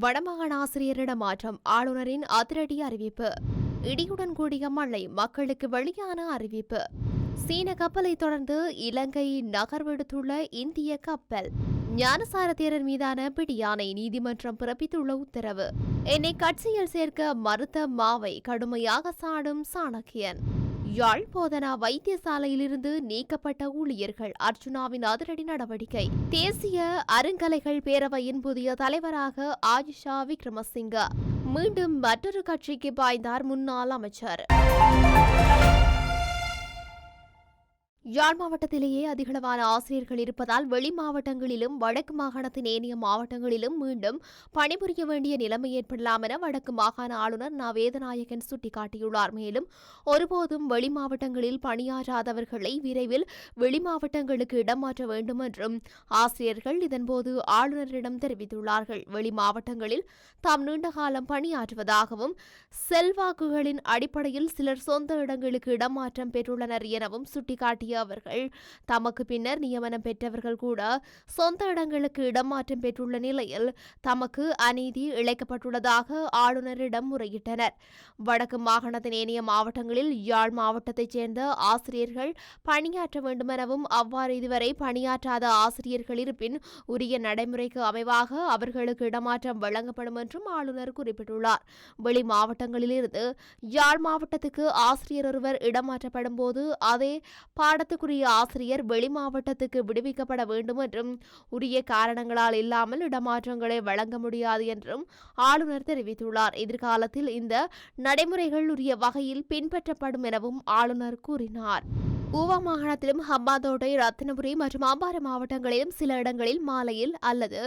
வடமாகாண ஆசிரியரிட மாற்றம் ஆளுநரின் அதிரடி அறிவிப்பு. இடியுடன் கூடிய மழை மக்களுக்கு வெளியான அறிவிப்பு. சீன கப்பலை தொடர்ந்து இலங்கை நகர்வெடுத்துள்ள இந்திய கப்பல். ஞானசார தேரர் மீதான பிடியானை நீதிமன்றம் பிறப்பித்துள்ள உத்தரவு. என்னை கட்சியில் சேர்க்க மறுத்த மாவை கடுமையாக சாடும் சாணக்கியன். யாழ் போதனா வைத்தியசாலையிலிருந்து நீக்கப்பட்ட ஊழியர்கள் அர்ச்சுனாவின் அதிரடி நடவடிக்கை. தேசிய அருங்கலைகள் பேரவையின் புதிய தலைவராக ஆயிஷா விக்ரமசிங்க. மீண்டும் மற்றொரு கட்சிக்கு பாய்ந்தார் முன்னாள் அமைச்சர். யாழ் மாவட்டத்திலேயே அதிகளவான ஆசிரியர்கள் இருப்பதால் வெளி மாவட்டங்களிலும் வடக்கு மாகாணத்தின் ஏனைய மாவட்டங்களிலும் மீண்டும் பணிபுரிய வேண்டிய நிலைமை ஏற்படலாம் என வடக்கு மாகாண ஆளுநர் ந. வேதநாயகன் சுட்டிக்காட்டியுள்ளார். மேலும் ஒருபோதும் வெளி மாவட்டங்களில் பணியாற்றாதவர்களை விரைவில் வெளி மாவட்டங்களுக்கு இடமாற்ற வேண்டும் என்றும் ஆசிரியர்கள் இதன்போது ஆளுநரிடம் தெரிவித்துள்ளார்கள். வெளி மாவட்டங்களில் தாம் நீண்ட காலம் பணியாற்றுவதாகவும் செல்வாக்குகளின் அடிப்படையில் சிலர் சொந்த இடங்களுக்கு இடமாற்றம் பெற்றுள்ளனர் எனவும் சுட்டிக்காட்டிய அவர்கள். தமக்கு பின்னர் நியமனம் பெற்றவர்கள் கூட சொந்த இடங்களுக்கு இடமாற்றம் பெற்றுள்ள நிலையில் தமக்கு அநீதி இழைக்கப்பட்டுள்ளதாக ஆளுநரிடம் முறையிட்டனர். வடக்கு மாகாணத்தின் ஏனைய மாவட்டங்களில் யாழ் மாவட்டத்தைச் சேர்ந்த ஆசிரியர்கள் பணியாற்ற வேண்டுமெனவும் அவ்வாறு இதுவரை பணியாற்றாத ஆசிரியர்கள் இருப்பின் உரிய நடைமுறைக்கு அமைவாக அவர்களுக்கு இடமாற்றம் வழங்கப்படும் என்றும் ஆளுநர் குறிப்பிட்டுள்ளார். வெளி மாவட்டங்களிலிருந்து யாழ் மாவட்டத்துக்கு ஆசிரியர் ஒருவர் இடமாற்றப்படும் போது அதே பாட பாடத்துக்குரிய ஆசிரியர் வெளி மாவட்டத்துக்கு விடுவிக்கப்பட வேண்டும் என்றும் உரிய காரணங்களால் இல்லாமல் இடமாற்றங்களை வழங்க முடியாது என்றும் ஆளுநர் தெரிவித்துள்ளார். எதிர்காலத்தில் இந்த நடைமுறைகள் உரிய வகையில் பின்பற்றப்படும் எனவும் ஆளுநர் கூறினார். ஊவா மாகாணத்திலும் ஹம்பாந்தோட்டை ரத்தினபுரி மற்றும் அம்பாறை மாவட்டங்களிலும் சில இடங்களில் மாலையில் அல்லது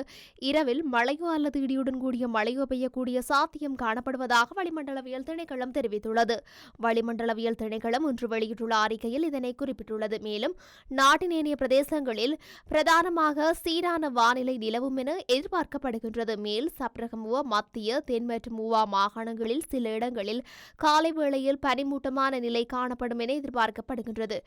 இரவில் மழையோ அல்லது இடியுடன் கூடிய மழையோ பெய்யக்கூடிய சாத்தியம் காணப்படுவதாக வளிமண்டலவியல் திணைக்களம் தெரிவித்துள்ளது. வளிமண்டலவியல் திணைக்களம் இன்று வெளியிட்டுள்ள அறிக்கையில் இதனை குறிப்பிட்டுள்ளது. மேலும் நாட்டின் ஏனைய பிரதேசங்களில் பிரதானமாக சீரான வானிலை நிலவும் என எதிர்பார்க்கப்படுகின்றது. மேல் சப்ரகமுவ மத்திய தென் மற்றும் ஊவா மாகாணங்களில் சில இடங்களில் காலை வேளையில் பனிமூட்டமான நிலை காணப்படும் என எதிர்பார்க்கப்படுகின்றது.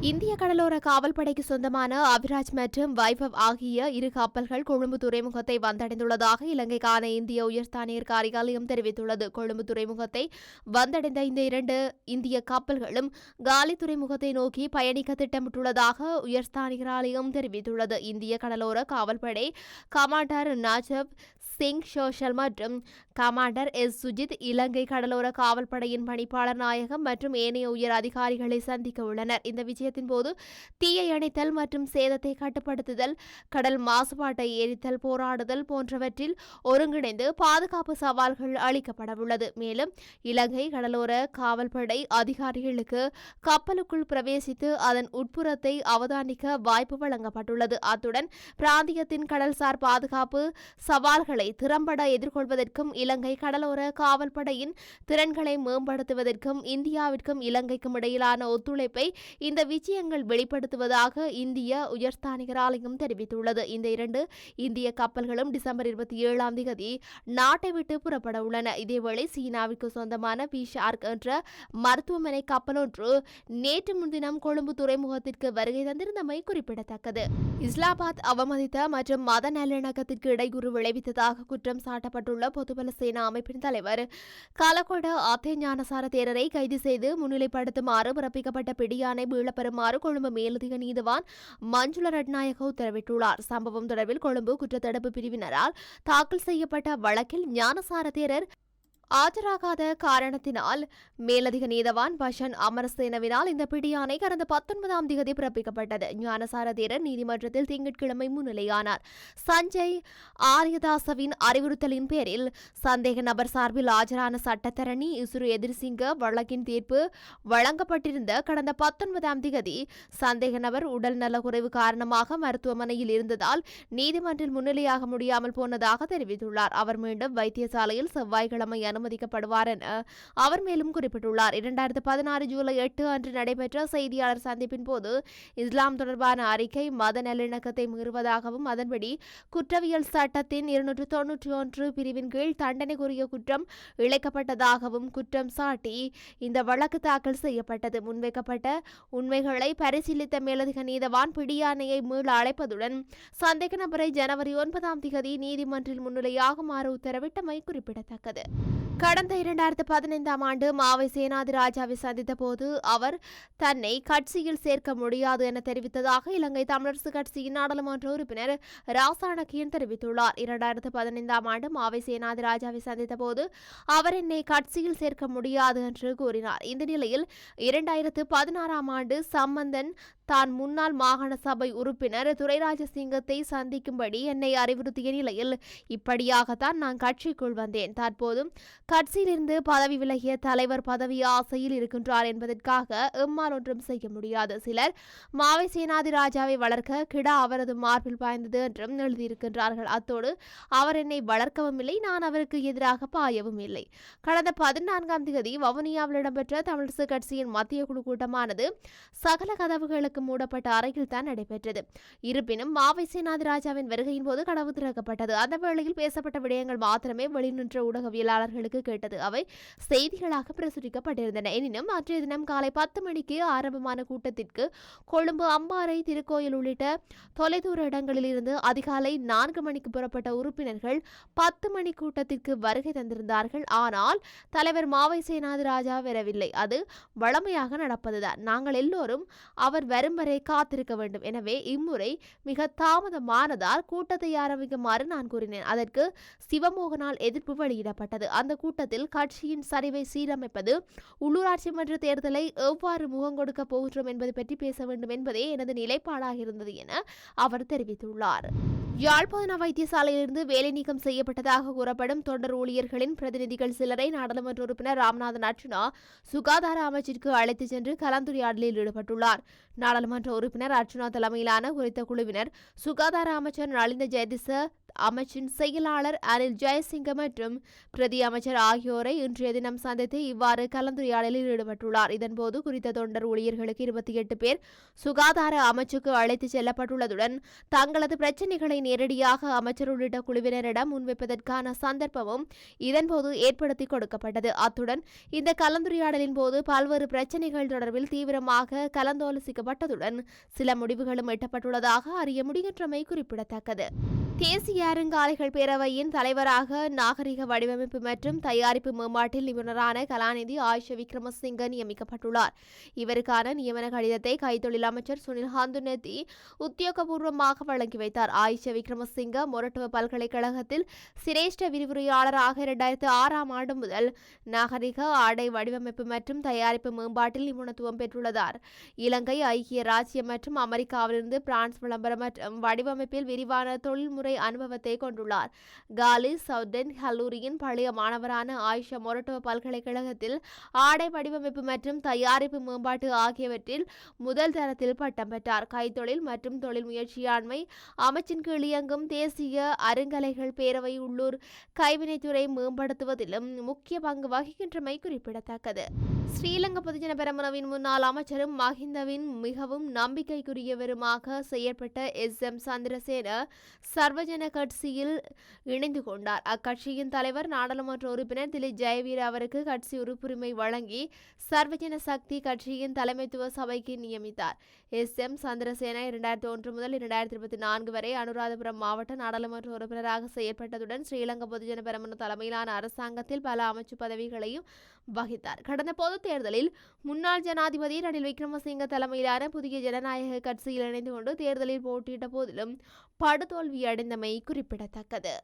இந்திய கடலோர காவல்படைக்கு சொந்தமான அவிராஜ் மற்றும் வைபவ் ஆகிய இரு கப்பல்கள் கொழும்பு துறைமுகத்தை வந்தடைந்துள்ளதாக இலங்கைக்கான இந்திய உயர்ஸ்தானியர் காரியாலயம் தெரிவித்துள்ளது. கொழும்பு துறைமுகத்தை வந்தடைந்த இந்த இரண்டு இந்திய கப்பல்களும் காலி துறைமுகத்தை நோக்கி பயணிக்க திட்டமிட்டுள்ளதாக உயர்ஸ்தானிகராலயம் தெரிவித்துள்ளது. இந்திய கடலோர காவல்படை கமாண்டர் நாஜப் சிங் சோஷல் மற்றும் கமாண்டர் எஸ் சுஜித் இலங்கை கடலோர காவல்படையின் பணிப்பாளர் நாயகம் மற்றும் ஏனைய உயர் அதிகாரிகளை சந்திக்க உள்ளனர். இந்த விஜய விஜயத்தின் போது தீயை அணைத்தல் மற்றும் சேதத்தை கட்டுப்படுத்துதல் கடல் மாசுபாட்டை எரித்தல் போராடுதல் போன்றவற்றில் ஒருங்கிணைந்து பாதுகாப்பு சவால்கள் அளிக்கப்படவுள்ளது. மேலும் இலங்கை கடலோர காவல்படை அதிகாரிகளுக்கு கப்பலுக்குள் பிரவேசித்து அதன் உட்புறத்தை அவதானிக்க வாய்ப்பு வழங்கப்பட்டுள்ளது. அத்துடன் பிராந்தியத்தின் கடல்சார் பாதுகாப்பு சவால்களை திறம்பட எதிர்கொள்வதற்கும் இலங்கை கடலோர காவல்படையின் திறன்களை மேம்படுத்துவதற்கும் இந்தியாவிற்கும் இலங்கைக்கும் இடையிலான ஒத்துழைப்பை இந்த விஜயங்கள் வெளிப்படுத்துவதாக இந்திய உயர்ஸ்தானிகராலயம் தெரிவித்துள்ளது. இந்த இரண்டு இந்திய கப்பல்களும் டிசம்பர் இருபத்தி ஏழாம் தேதி நாட்டை விட்டு புறப்பட உள்ளன. இதேவேளை சீனாவிற்கு சொந்தமான பி ஷார்க் என்ற மருத்துவமனை கப்பல் ஒன்று நேற்று முன்தினம் கொழும்பு துறைமுகத்திற்கு வருகை தந்திருந்தமை குறிப்பிடத்தக்கது. இஸ்லாபாத் அவமதித்த மற்றும் மத நல்லிணக்கத்திற்கு இடையூறு விளைவித்ததாக குற்றம் சாட்டப்பட்டுள்ள பொதுபல சேனா அமைப்பின் தலைவர் கலகொட ஆத்தே ஞானசார தேரரை கைது செய்து முன்னிலைப்படுத்துமாறு பிறப்பிக்கப்பட்ட பிடியானை வருமாறு கொழும்பு மேலதிக நீதிவான் மஞ்சுள ரட்நாயக உத்தரவிட்டுள்ளார் சம்பவம் தொடர்பில் கொழும்பு குற்றத்தடுப்பு பிரிவினரால் தாக்கல் செய்யப்பட்ட வழக்கில் ஞானசார தேரர் ஆஜராகாத காரணத்தினால் மேலதிக நீதவான் பஷன் அமரசேனவினால் இந்த பிடியாணை கடந்த பத்தொன்பதாம் தேதி பிறப்பிக்கப்பட்டது. ஞானசார தேரர் நீதிமன்றத்தில் திங்கட்கிழமை முன்னிலையானார். சஞ்சய் ஆரியதாசவின் அறிவுறுத்தலின் பேரில் சந்தேக நபர் சார்பில் ஆஜரான சட்டத்தரணி இசுரு எதிர்சிங்க வழக்கின் தீர்ப்பு வழங்கப்பட்டிருந்த கடந்த பத்தொன்பதாம் தேதி சந்தேக நபர் உடல் நலக்குறைவு காரணமாக மருத்துவமனையில் இருந்ததால் நீதிமன்றில் முன்னிலையாக முடியாமல் போனதாக தெரிவித்துள்ளார். அவர் மீண்டும் வைத்தியசாலையில் செவ்வாய்க்கிழமை அனுமதிக்கப்படுவார் என அவர் மேலும் குறிப்பிட்டுள்ளார். இரண்டாயிரத்து பதினாறு ஜூலை எட்டு அன்று நடைபெற்ற செய்தியாளர் சந்திப்பின் போது இஸ்லாம் தொடர்பான அறிக்கை மத நல்லிணக்கத்தை மீறுவதாகவும் அதன்படி குற்றவியல் சட்டத்தின் இருநூற்று தொன்னூற்றி ஒன்று பிரிவின் கீழ் தண்டனைக்குரிய குற்றம் இழைக்கப்பட்டதாகவும் குற்றம் சாட்டி இந்த வழக்கு தாக்கல் செய்யப்பட்டது. முன்வைக்கப்பட்ட உண்மைகளை பரிசீலித்த மேலதிக நீதவான் பிடியானையை மீள அழைப்பதுடன் சந்தேக நபரை ஜனவரி ஒன்பதாம் தேதி நீதிமன்றில் முன்னிலையாகுமாறு உத்தரவிட்டமை குறிப்பிடத்தக்கது. கடந்த இரண்டாயிரத்து பதினைந்தாம் ஆண்டு மாவை சேனாதி ராஜாவை சந்தித்த போது அவர் தன்னை கட்சியில் சேர்க்க முடியாது என தெரிவித்ததாக இலங்கை தமிழரசு கட்சியின் நாடாளுமன்ற உறுப்பினர் ராசாணக்கியன் தெரிவித்துள்ளார். இரண்டாயிரத்து பதினைந்தாம் ஆண்டு மாவை சேனாதி ராஜாவை சந்தித்த போது அவர் என்னை கட்சியில் சேர்க்க முடியாது என்று கூறினார். இந்த நிலையில் இரண்டாயிரத்து பதினாறாம் ஆண்டு சம்பந்தன் தான் முன்னாள் மாகாண சபை உறுப்பினர் துரைராஜசிங்கத்தை சந்திக்கும்படி என்னை அறிவுறுத்திய நிலையில் இப்படியாகத்தான் நான் கட்சிக்குள் வந்தேன். தற்போது கட்சியிலிருந்து பதவி விலகிய தலைவர் பதவி ஆசையில் இருக்கின்றார் என்பதற்காக எம்மால் ஒன்றும் செய்ய முடியாது. சிலர் மாவை சேனாதி ராஜாவை வளர்க்க கிடா அவரது மார்பில் பாய்ந்தது என்றும் எழுதியிருக்கின்றார்கள். அத்தோடு அவர் என்னை வளர்க்கவும் இல்லை நான் அவருக்கு எதிராக பாயவும் இல்லை. கடந்த பதினான்காம் தேதி வவுனியாவில் இடம்பெற்ற தமிழரசு கட்சியின் மத்திய குழு கூட்டமானது சகல கதவுகளுக்கு மூடப்பட்ட அறையில் தான் நடைபெற்றது. இருப்பினும் மாவை சேனாதி ராஜாவின் வருகையின் போது கதவு திறக்கப்பட்டது. அந்த வேளையில் பேசப்பட்ட விடயங்கள் மாத்திரமே வெளிநின்ற ஊடகவியலாளர்களுக்கு கேட்டது. அவை செய்திகளாக பிரசுரிக்கப்பட்டிருந்தன. எனினும் அன்றைய தினம் காலை பத்து மணிக்கு ஆரம்பமான கூட்டத்திற்கு கொழும்பு அம்பாறை திருக்கோயில் உள்ளிட்ட தொலைதூர இடங்களில் இருந்து அதிகாலை நான்கு மணிக்கு புறப்பட்ட உறுப்பினர்கள் பத்து மணி கூட்டத்திற்கு வருகை தந்திருந்தார்கள். ஆனால் தலைவர் மாவை சேனாதி ராஜா வரவில்லை. அது வளமையாக நடப்பதுதான். நாங்கள் எல்லோரும் அவர் வரும் வரை காத்திருக்க வேண்டும். எனவே இம்முறை மிக தாமதமானதால் கூட்டத்தை ஆரம்பிக்குமாறு நான் கூறினேன். அதற்கு சிவமோகனால் எதிர்ப்பு வெளியிடப்பட்டது. அந்த கூட்டத்தில் கட்சியின் சரிவை சீரமைப்பது உள்ளூராட்சி மன்ற தேர்தலை எவ்வாறு முகம் கொடுக்க போகிறோம் என்பது பற்றி பேச வேண்டும் என்பதே எனது நிலைப்பாடாக இருந்தது என அவர் தெரிவித்துள்ளார். யாழ்ப்பாண வைத்தியசாலையிலிருந்து வேலை நீக்கம் செய்யப்பட்டதாக கூறப்படும் தொண்டர் ஊழியர்களின் பிரதிநிதிகள் சிலரை நாடாளுமன்ற உறுப்பினர் ராம்நாதன் அர்ஜுனா சுகாதார அமைச்சிற்கு அழைத்துச் சென்று கலந்துரையாடலில் ஈடுபட்டுள்ளார். நாடாளுமன்ற உறுப்பினர் அர்ஜுனா தலைமையிலான குறித்த குழுவினர் சுகாதார அமைச்சர் நலிந்த ஜெயதிச அமைச்சின் செயலாளர் அனில் ஜெயசிங்க மற்றும் பிரதி அமைச்சர் ஆகியோரை இன்றைய தினம் சந்தித்து இவ்வாறு கலந்துரையாடலில் ஈடுபட்டுள்ளார். இதன்போது குறித்த தொண்டர் ஊழியர்களுக்கு இருபத்தி எட்டு பேர் சுகாதார அமைச்சுக்கு அழைத்துச் செல்லப்பட்டுள்ளதுடன் தங்களது பிரச்சினைகளை நேரடியாக அமைச்சர் உள்ளிட்ட குழுவினரிடம் முன்வைப்பதற்கான சந்தர்ப்பமும் இதன்போது ஏற்படுத்தி கொடுக்கப்பட்டது. அத்துடன் இந்த கலந்துரையாடலின் போது பல்வேறு பிரச்சினைகள் தொடர்பில் தீவிரமாக கலந்தாலோசிக்கப்பட்டதுடன் சில முடிவுகளும் எட்டப்பட்டுள்ளதாக அறிய முடிகின்றமை குறிப்பிடத்தக்கது. தேசிய அருங்காலைகள் பேரவையின் தலைவராக நாகரிக வடிவமைப்பு மற்றும் தயாரிப்பு மேம்பாட்டில் நிபுணரான கலாநிதி ஆயுஷ விக்ரமசிங்க நியமிக்கப்பட்டுள்ளார். இவருக்கான நியமன கடிதத்தை கைத்தொழில் அமைச்சர் சுனில் ஹாந்துநெத்தி உத்தியோகபூர்வமாக வழங்கி வைத்தார். ஆயுஷ விக்ரமசிங்க மொரட்டுவ பல்கலைக்கழகத்தில் சிரேஷ்ட விரிவுரையாளராக இரண்டாயிரத்து ஆறாம் ஆண்டு முதல் நாகரிக ஆடை வடிவமைப்பு மற்றும் தயாரிப்பு மேம்பாட்டில் நிபுணத்துவம் பெற்றுள்ளதார். இலங்கை ஐக்கிய ராஜ்யம் மற்றும் அமெரிக்காவிலிருந்து பிரான்ஸ் விளம்பரம் மற்றும் வடிவமைப்பில் விரிவான தொழில்முறை அனுபவத்தை கொண்டுள்ளார். காலி சவுடன் கல்லூரியின் பழைய மாணவரான ஆயிஷா மொரட்டோ பல்கலைக்கழகத்தில் ஆடை வடிவமைப்பு மற்றும் தயாரிப்பு மேம்பாட்டு ஆகியவற்றில் முதல் தரத்தில் பட்டம் பெற்றார். கைத்தொழில் மற்றும் தொழில் முயற்சியாண்மை அமைச்சின் கீழ் இயங்கும் தேசிய அருங்கலைகள் பேரவை உள்ளூர் கைவினைத்துறை மேம்படுத்துவதிலும் முக்கிய பங்கு வகிக்கின்றமை குறிப்பிடத்தக்கது. ஸ்ரீலங்கா பொதுஜன பெரமுனவின் முன்னாள் அமைச்சரும் மஹிந்தவின் மிகவும் நம்பிக்கைக்குரியவருமாக செயற்பட்ட எஸ். எம். சந்திரசேன சர்வஜன கட்சியில் இணைந்து கொண்டார். அக்கட்சியின் தலைவர் நாடாளுமன்ற உறுப்பினர் திலீப் ஜெயவீர் அவருக்கு கட்சி உறுப்புரிமை வழங்கி சர்வஜன சக்தி கட்சியின் தலைமைத்துவ சபைக்கு நியமித்தார். எஸ். எம். சந்திரசேன இரண்டாயிரத்தி ஒன்று முதல் இரண்டாயிரத்தி இருபத்தி நான்கு வரை அனுராதபுரம் மாவட்ட நாடாளுமன்ற உறுப்பினராக செயற்பட்டதுடன் ஸ்ரீலங்கா பொதுஜன பெரமுன தலைமையிலான அரசாங்கத்தில் பல அமைச்சு பதவிகளையும் வகித்தார். கடந்த போது தேர்தலில் முன்னாள் ஜனாதிபதி ரணில் விக்ரமசிங்க தலைமையிலான புதிய ஜனநாயக கட்சியில் இணைந்து கொண்டு தேர்தலில் போட்டியிட்ட போதிலும் படுதோல்வியடைந்தமை குறிப்பிடத்தக்கது.